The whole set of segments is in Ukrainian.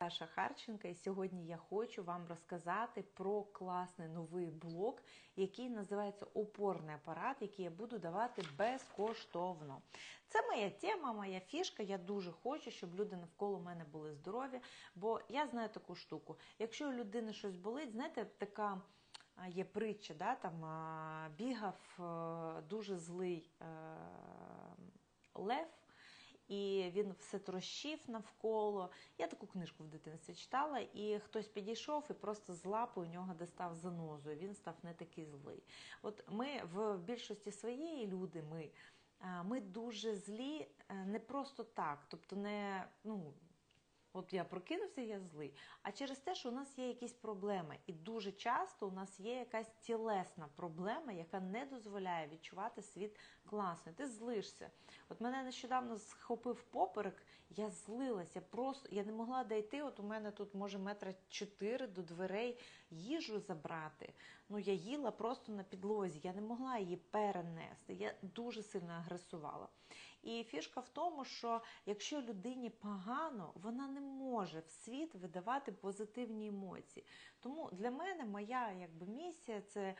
Даша Харченка, і сьогодні я хочу вам розказати про класний новий блок, який називається опорний апарат, який я буду давати безкоштовно. Це моя тема, моя фішка. Я дуже хочу, щоб люди навколо мене були здорові, бо я знаю таку штуку. Якщо у людини щось болить, знаєте, така. Є притча, да, там бігав дуже злий а, лев, і він все трощив навколо. Я таку книжку в дитинстві читала, і хтось підійшов і просто з лапи у нього достав занозу, і він став не такий злий. От ми в більшості своєї люди, ми, ми дуже злі не просто так, тобто не ну. От я прокинувся, я злий. А через те, що у нас є якісь проблеми, і дуже часто у нас є якась тілесна проблема, яка не дозволяє відчувати світ класно. Ти злишся. От мене нещодавно схопив поперек, я злилася, просто я не могла дойти. От у мене тут може метра чотири до дверей їжу забрати. Ну я їла просто на підлозі, я не могла її перенести. Я дуже сильно агресувала. І фішка в тому, що якщо людині погано, вона не може в світ видавати позитивні емоції. Тому для мене моя якби місія це.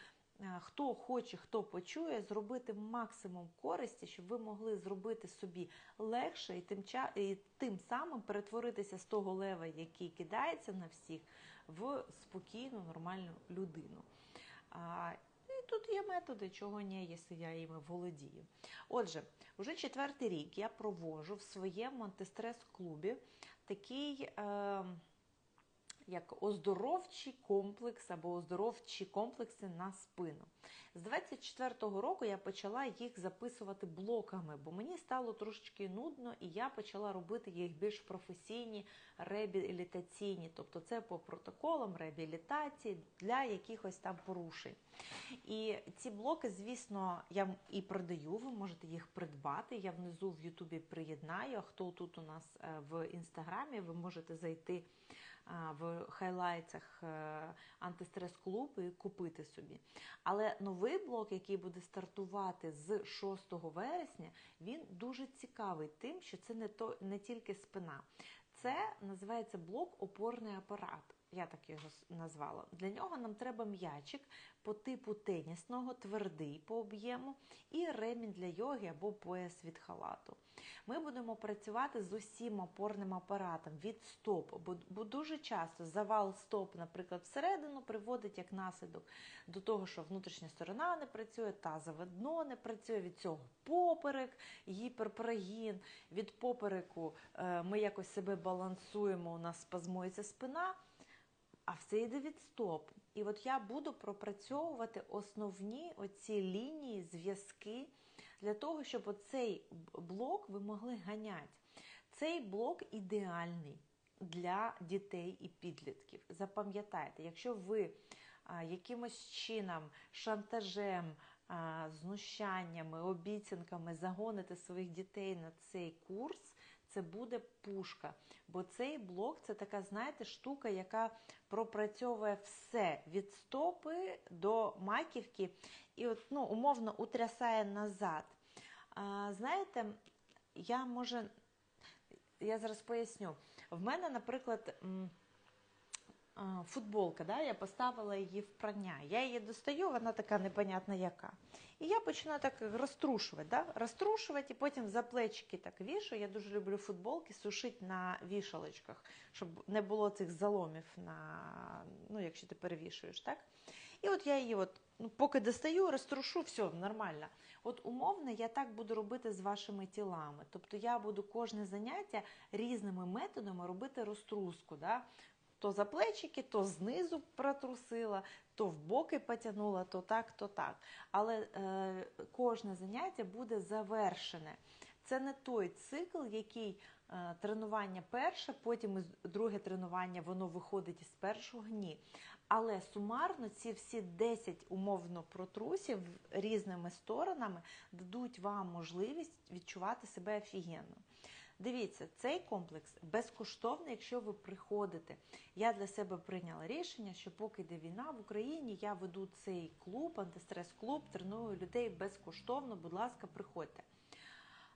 Хто хоче, хто почує, зробити максимум користі, щоб ви могли зробити собі легше і тим і тим самим перетворитися з того лева, який кидається на всіх, в спокійну, нормальну людину. Є методи, чого ні, якщо я їми володію. Отже, вже четвертий рік я провожу в своєму антистрес-клубі такий. Е, як оздоровчий комплекс або оздоровчі комплекси на спину. З 24-го року я почала їх записувати блоками, бо мені стало трошечки нудно, і я почала робити їх більш професійні, реабілітаційні, тобто це по протоколам реабілітації для якихось там порушень. І ці блоки, звісно, я і продаю, ви можете їх придбати. Я внизу в Ютубі приєднаю. А хто тут у нас е, в інстаграмі, ви можете зайти в хайлайтах е, антистрес-клуб і купити собі. Але новий блок, який буде стартувати з 6 вересня, він дуже цікавий тим, що це не то не тільки спина. Це називається блок опорний апарат я так його назвала. Для нього нам треба м'ячик по типу тенісного, твердий по об'єму, і ремінь для йоги або пояс від халату. Ми будемо працювати з усім опорним апаратом від стоп, бо, дуже часто завал стоп, наприклад, всередину приводить як наслідок до того, що внутрішня сторона не працює, тазове дно не працює, від цього поперек, гіперпрогін, від попереку е, ми якось себе балансуємо, у нас спазмується спина а все йде від стоп. І от я буду пропрацьовувати основні оці лінії, зв'язки для того, щоб оцей блок ви могли ганяти. Цей блок ідеальний для дітей і підлітків. Запам'ятайте, якщо ви якимось чином, шантажем, знущаннями, обіцянками загоните своїх дітей на цей курс, це буде пушка. Бо цей блок це така, знаєте, штука, яка пропрацьовує все від стопи до маківки і от, ну, умовно утрясає назад. А, Знаєте, я може, я зараз поясню. В мене, наприклад, футболка, да, я поставила її в прання. Я її достаю, вона така непонятна яка. І я починаю так розтрушувати, да, розтрушувати, і потім за плечики так вішаю. Я дуже люблю футболки, сушити на вішалочках, щоб не було цих заломів, на, ну, якщо ти перевішуєш. так. І от я її, от, ну, поки достаю, розтрушу, все нормально. От умовно, я так буду робити з вашими тілами. Тобто я буду кожне заняття різними методами робити розтруску. Да? То за плечики, то знизу протрусила, то в боки потягнула, то так, то так. Але е, кожне заняття буде завершене. Це не той цикл, який е, тренування перше, потім друге тренування воно виходить із першого ні. Але сумарно ці всі 10 умовно протрусів різними сторонами дадуть вам можливість відчувати себе офігенно. Дивіться, цей комплекс безкоштовний, якщо ви приходите. Я для себе прийняла рішення, що поки йде війна в Україні, я веду цей клуб, антистрес-клуб, треную людей безкоштовно. Будь ласка, приходьте.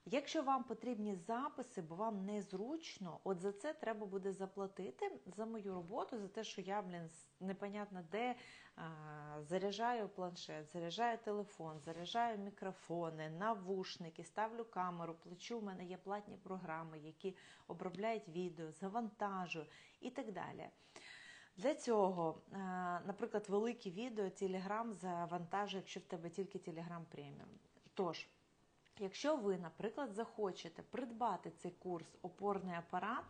Якщо вам потрібні записи, бо вам незручно, от за це треба буде заплатити за мою роботу, за те, що я, блін, непонятно де а, заряджаю планшет, заряджаю телефон, заряджаю мікрофони, навушники, ставлю камеру, плачу. У мене є платні програми, які обробляють відео, завантажую і так далі. Для цього, наприклад, великі відео Telegram завантажує, якщо в тебе тільки Telegram преміум. Тож, якщо ви, наприклад, захочете придбати цей курс опорний апарат,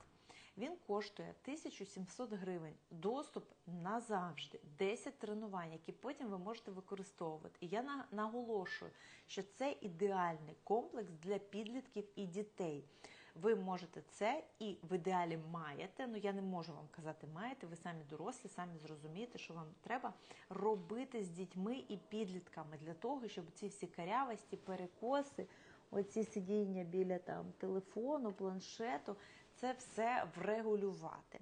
він коштує 1700 гривень. Доступ назавжди, 10 тренувань, які потім ви можете використовувати. І я наголошую, що це ідеальний комплекс для підлітків і дітей. Ви можете це і в ідеалі маєте. Ну я не можу вам казати, маєте. Ви самі дорослі, самі зрозумієте, що вам треба робити з дітьми і підлітками для того, щоб ці всі карявості, перекоси, оці сидіння біля там телефону, планшету, це все врегулювати.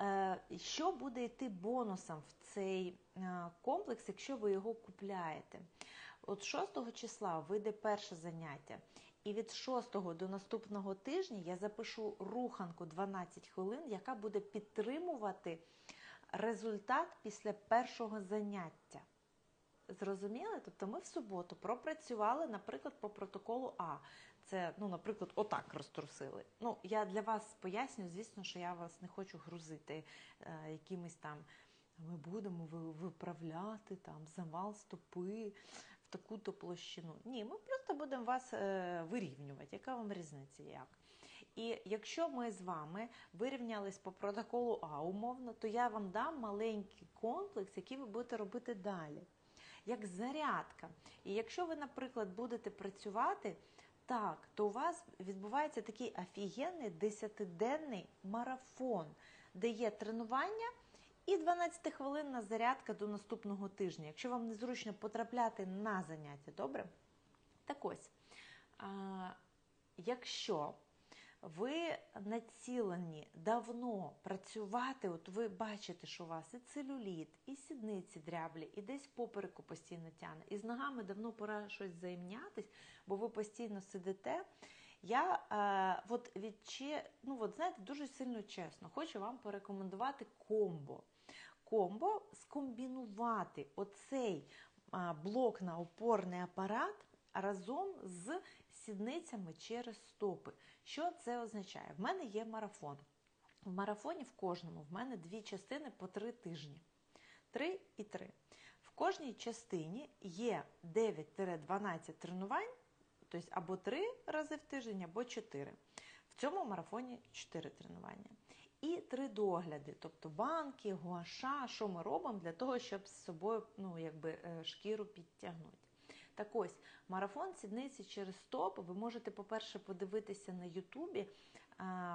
Е, що буде йти бонусом в цей е, комплекс, якщо ви його купляєте? От 6 числа вийде перше заняття. І від 6 до наступного тижня я запишу руханку 12 хвилин, яка буде підтримувати результат після першого заняття. Зрозуміли? Тобто ми в суботу пропрацювали, наприклад, по протоколу А. Це, ну, наприклад, отак розтрусили. Ну, я для вас поясню, звісно, що я вас не хочу грузити е, якимись там. Ми будемо виправляти там завал стопи, таку-то площину. Ні, ми просто будемо вас е, вирівнювати. Яка вам різниця? як? І якщо ми з вами вирівнялись по протоколу А умовно, то я вам дам маленький комплекс, який ви будете робити далі. Як зарядка. І якщо ви, наприклад, будете працювати так, то у вас відбувається такий офігенний 10-денний марафон, де є тренування. І 12 хвилинна зарядка до наступного тижня, якщо вам незручно потрапляти на заняття, добре? Так ось, якщо ви націлені давно працювати, от ви бачите, що у вас і целюліт, і сідниці дряблі, і десь попереку постійно тяне, і з ногами давно пора щось займнятись, бо ви постійно сидите. Я е, от відчі, ну от знаєте, дуже сильно чесно, хочу вам порекомендувати комбо комбо скомбінувати оцей блок на опорний апарат разом з сідницями через стопи. Що це означає? В мене є марафон. В марафоні в кожному в мене дві частини по три тижні. Три і три. В кожній частині є 9-12 тренувань, тобто або 3 рази в тиждень, або 4. В цьому марафоні 4 тренування. І три догляди, тобто банки, гуаша, що ми робимо для того, щоб з собою ну, якби, е, шкіру підтягнути. Так ось, марафон сідниці через стоп. Ви можете, по-перше, подивитися на Ютубі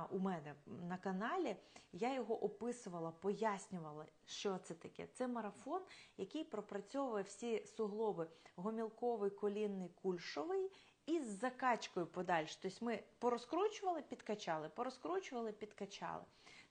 у мене на каналі. Я його описувала, пояснювала, що це таке. Це марафон, який пропрацьовує всі суглоби гомілковий, колінний, кульшовий. І з закачкою подальше. Тобто ми порозкручували, підкачали, порозкручували, підкачали.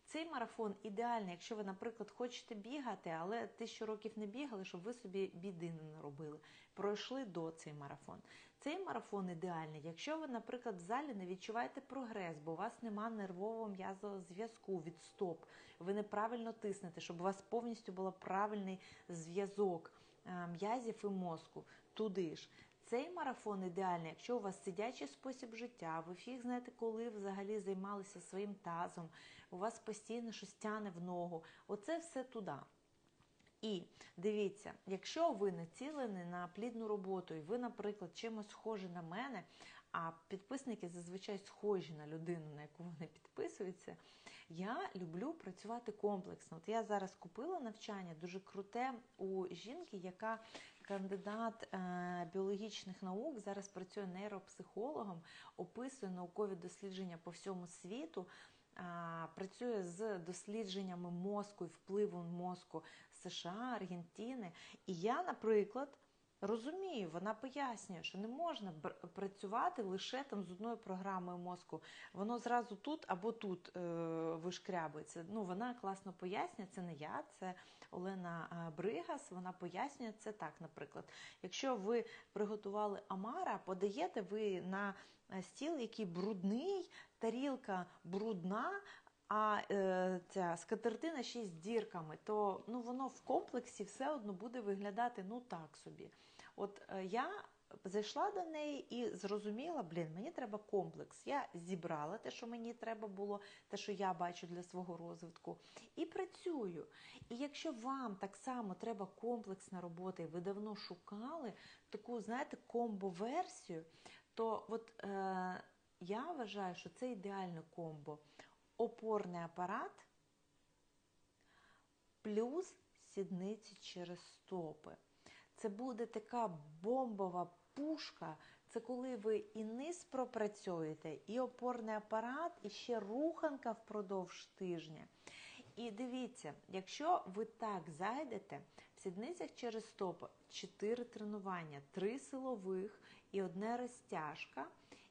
Цей марафон ідеальний, якщо ви, наприклад, хочете бігати, але тисячу років не бігали, щоб ви собі біди не наробили. Пройшли до цей марафон. Цей марафон ідеальний, якщо ви, наприклад, в залі не відчуваєте прогрес, бо у вас нема нервового м'язового зв'язку від стоп, ви неправильно тиснете, щоб у вас повністю був правильний зв'язок е, м'язів і мозку. Туди ж. Цей марафон ідеальний, якщо у вас сидячий спосіб життя, ви фіг знаєте, коли взагалі займалися своїм тазом, у вас постійно щось тяне в ногу. Оце все туди. І дивіться, якщо ви націлені на плідну роботу, і ви, наприклад, чимось схожі на мене, а підписники зазвичай схожі на людину, на яку вони підписуються, я люблю працювати комплексно. От я зараз купила навчання дуже круте у жінки, яка кандидат е, біологічних наук, зараз працює нейропсихологом, описує наукові дослідження по всьому світу. Працює з дослідженнями мозку і впливу мозку США, Аргентини. І я, наприклад, розумію, вона пояснює, що не можна працювати лише там з одною програмою мозку. Воно зразу тут або тут е, вишкрябується. Ну, Вона класно пояснює, це не я, це Олена е, Бригас. Вона пояснює це так, наприклад. Якщо ви приготували Амара, подаєте ви на е, стіл, який брудний, тарілка брудна, а е, ця скатертина ще з дірками, то ну, воно в комплексі все одно буде виглядати ну так собі. От е, я зайшла до неї і зрозуміла, блін, мені треба комплекс. Я зібрала те, що мені треба було, те, що я бачу для свого розвитку, і працюю. І якщо вам так само треба комплексна робота, і ви давно шукали таку, знаєте, комбо-версію, то от е, я вважаю, що це ідеальне комбо. Опорний апарат плюс сідниці через стопи. Це буде така бомбова пушка. Це коли ви і низ пропрацюєте, і опорний апарат, і ще руханка впродовж тижня. І дивіться, якщо ви так зайдете, в сідницях через стопи 4 тренування, 3 силових і одне розтяжка.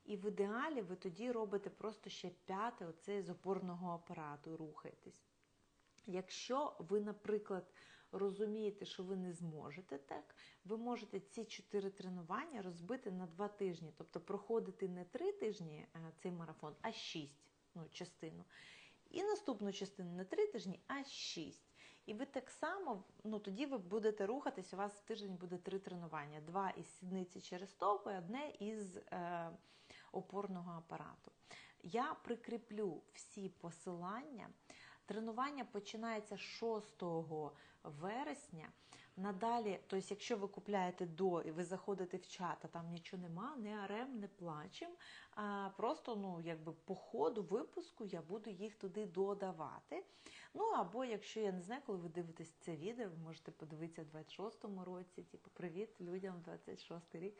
І в ідеалі ви тоді робите просто ще п'яте оце з опорного апарату, рухаєтесь. Якщо ви, наприклад, розумієте, що ви не зможете так, ви можете ці чотири тренування розбити на два тижні, тобто проходити не три тижні е, цей марафон, а шість ну, частину. І наступну частину не три тижні, а шість. І ви так само, ну тоді ви будете рухатись, у вас в тиждень буде три тренування: два із сідниці через стопи, одне із е, опорного апарату. Я прикріплю всі посилання. Тренування починається 6 вересня. Надалі, тобто, якщо ви купляєте до і ви заходите в чат, а там нічого нема, не арем, не плачем. А просто ну, якби по ходу випуску я буду їх туди додавати. Ну або якщо я не знаю, коли ви дивитесь це відео, ви можете подивитися в 26-му році, типу привіт людям 26 рік.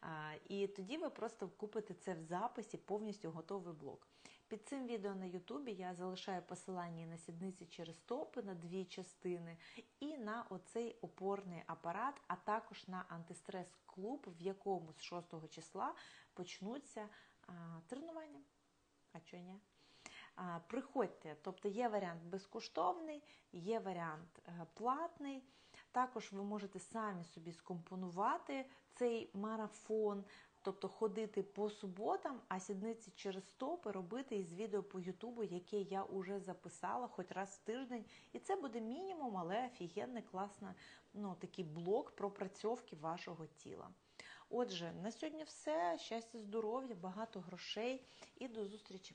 А, І тоді ви просто купите це в записі, повністю готовий блок. Під цим відео на Ютубі я залишаю посилання на сідниці через стопи на дві частини, і на оцей опорний апарат, а також на антистрес-клуб, в якому з 6 числа почнуться а, тренування. А чого ні? Приходьте, тобто є варіант безкоштовний, є варіант е, платний. Також ви можете самі собі скомпонувати цей марафон. Тобто ходити по суботам, а сідниці через стопи робити із відео по Ютубу, яке я вже записала хоч раз в тиждень. І це буде мінімум, але офігенний, класний ну, такий блок пропрацьовки вашого тіла. Отже, на сьогодні все. Щастя, здоров'я, багато грошей і до зустрічі!